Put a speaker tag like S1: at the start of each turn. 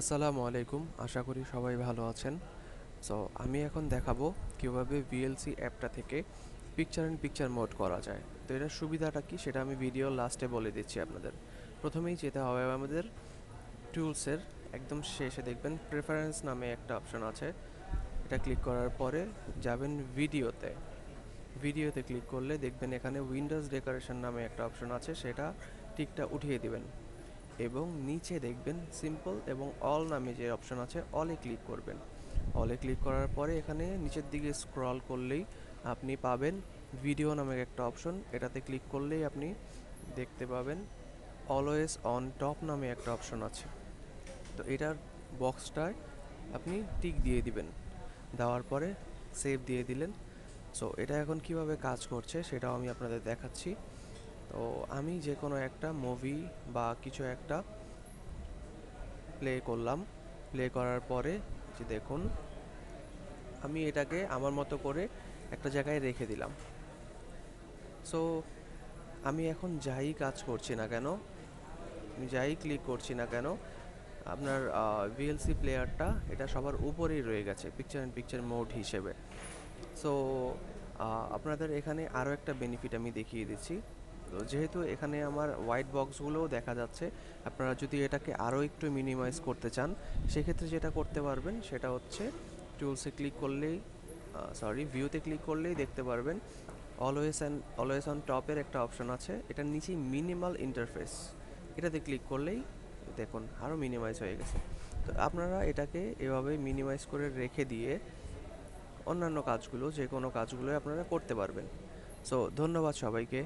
S1: আসসালামু আলাইকুম, আশা করি সবাই ভালো আছেন। সো আমি এখন দেখাবো কীভাবে ভিএলসি অ্যাপটা থেকে পিকচার অ্যান্ড পিকচার মোড করা যায়। তো এটার সুবিধাটা কি সেটা আমি ভিডিও লাস্টে বলে দিচ্ছি আপনাদের। প্রথমেই যেতে হবে আমাদের টুলসের একদম শেষে দেখবেন প্রেফারেন্স নামে একটা অপশন আছে। এটা ক্লিক করার পরে যাবেন ভিডিওতে ভিডিওতে ক্লিক করলে দেখবেন এখানে উইন্ডোজ ডেকোরেশন নামে একটা অপশন আছে, সেটা টিকটা উঠিয়ে দিবেন। এবং নিচে দেখবেন সিম্পল এবং অল নামে যে অপশন আছে অলে ক্লিক করবেন। অলে ক্লিক করার পরে এখানে নিচের দিকে স্ক্রল করলেই আপনি পাবেন ভিডিও নামের একটা অপশন এটাতে ক্লিক করলেই আপনি দেখতে পাবেন অলওয়েজ অন টপ নামে একটা অপশন আছে। তো এটার বক্সটায় আপনি টিক দিয়ে দিবেন। দেওয়ার পরে সেভ দিয়ে দিলেন। সো এটা এখন কীভাবে কাজ করছে সেটাও আমি আপনাদের দেখাচ্ছি। তো আমি যে কোনো একটা মুভি বা কিছু একটা প্লে করলাম। প্লে করার পরে যে দেখুন, আমি এটাকে আমার মতো করে একটা জায়গায় রেখে দিলাম। সো আমি এখন যাই কাজ করছি না কেন, আমি যাই ক্লিক করছি না কেন, আপনার ভিএলসি প্লেয়ারটা এটা সবার উপরেই রয়ে গেছে পিকচার অ্যান্ড পিকচার মোড হিসেবে। সো আপনাদের এখানে আরও একটা বেনিফিট আমি দেখিয়ে দিচ্ছি। তো যেহেতু এখানে আমার হোয়াইট বক্সগুলোও দেখা যাচ্ছে, আপনারা যদি এটাকে আরও একটু মিনিমাইজ করতে চান, সেক্ষেত্রে যেটা করতে পারবেন সেটা হচ্ছে টুলসে ক্লিক করলেই সরি ভিউতে ক্লিক করলেই দেখতে পারবেন অলওয়েজ অ্যান্ড অলওয়েজ অন টপের একটা অপশন আছে। এটার নিচেই মিনিমাল ইন্টারফেস এটাতে ক্লিক করলেই দেখুন আরও মিনিমাইজ হয়ে গেছে। তো আপনারা এটাকে এভাবে মিনিমাইজ করে রেখে দিয়ে অন্যান্য কাজগুলো যে কোনো কাজগুলো আপনারা করতে পারবেন। সো ধন্যবাদ সবাইকে।